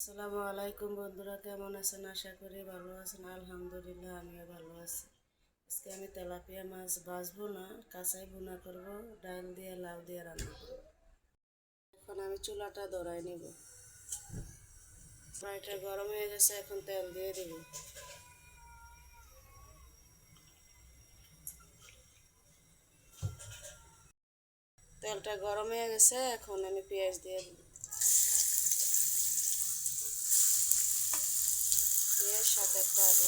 আসসালামু আলাইকুম বন্ধুরা, কেমন আছেন? আশা করি ভালো আছেন। আলহামদুলিল্লাহ, আমিও ভালো আছি। আজকে আমি তেলাপিয়া মাছ ভাজবো না, কাঁচাই ভুনা করব, ডাল দিয়ে, লাউ দিয়ে রান্না করব। এখন আমি চুলাটা ধরাই নিব। ফ্রাইটা গরম হয়ে গেছে, এখন তেল দিয়ে দেব। তেলটা গরম হয়ে গেছে, এখন আমি পেঁয়াজ দিয়ে দেব। পেঁয়াজ সাথে একটা আলু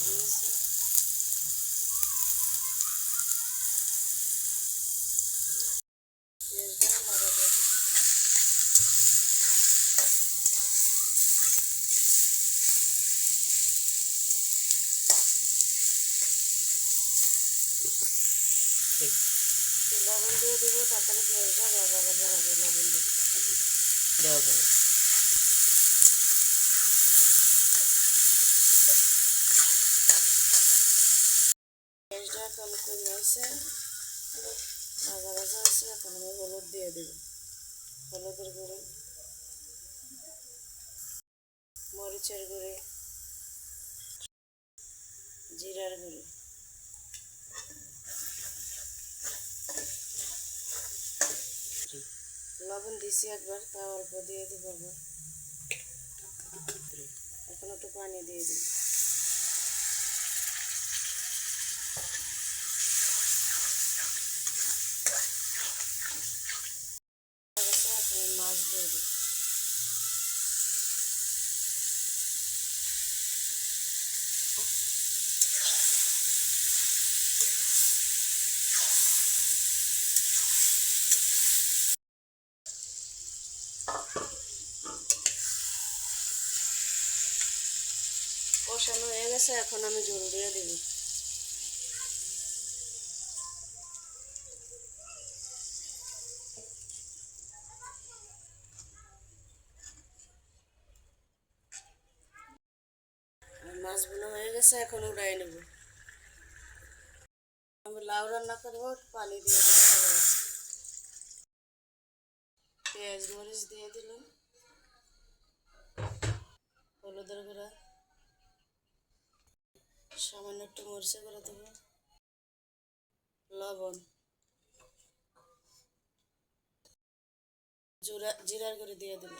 লবণ দিয়ে দেবো ভাজা হবে লবণ দিয়ে। দেওয়া এখন কমে আছে ভাজা ভাজা আছে এখন আমি হলুদ দিয়ে দেবো হলুদের গুঁড়ি মরিচের গুঁড়ি জিরার গুঁড়ি। লবণ দিছি একবার তা অল্প দিয়ে দিব আবার। এখন একটু পানি দিয়ে দিই হয়ে গেছে, এখন আমি মাছ দিয়ে দিই কষানো হয়ে গেছে, এখন আমি জল দিয়ে দিব। মাছগুলো হয়ে গেছে, এখন উড়াই নেব। আমি লাউ রান্না করব, পানি দিয়ে দেবো পেঁয়াজ মরিচ দিয়ে দিলাম। হলুদের গুঁড়া। সামান্য একটু মরিচা করে দেব। লবণ। জিরা জিরার করে দিয়ে দেব।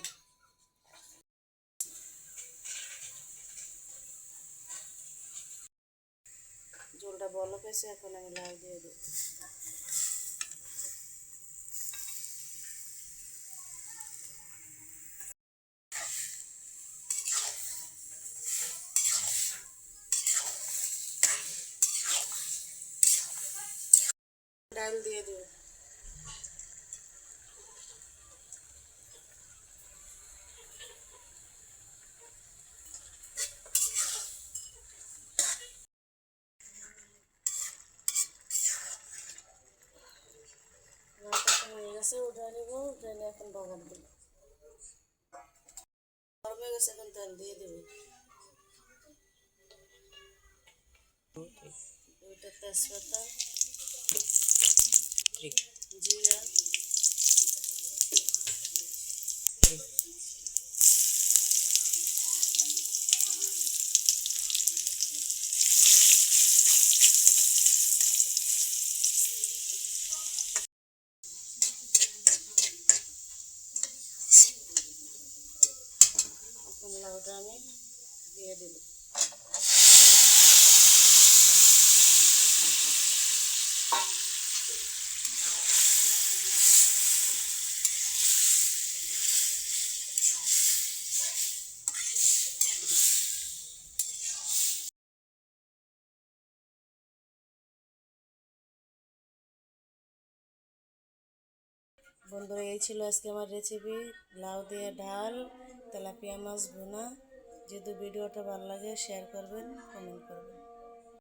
জলটা বলো পেয়েছে এখন আমি লাউ দিয়ে দেবো। ডাল দিয়ে দেবো রান্নাটা হয়ে গেছে উঠে নেব উঠে নিয়ে এখন বাগার দেব গরম হয়ে গেছে এখন তেল দিয়ে দেবো দুইটা তেজপাতা জিরা লাউটা আমি দিয়ে দেব। বন্ধুরা, এই ছিল আজকে আমার রেসিপি লাউ দিয়ে ডাল, তেলাপিয়া মাছ ভুনা। যদি ভিডিওটা ভালো লাগে শেয়ার করবেন কমেন্ট করবেন।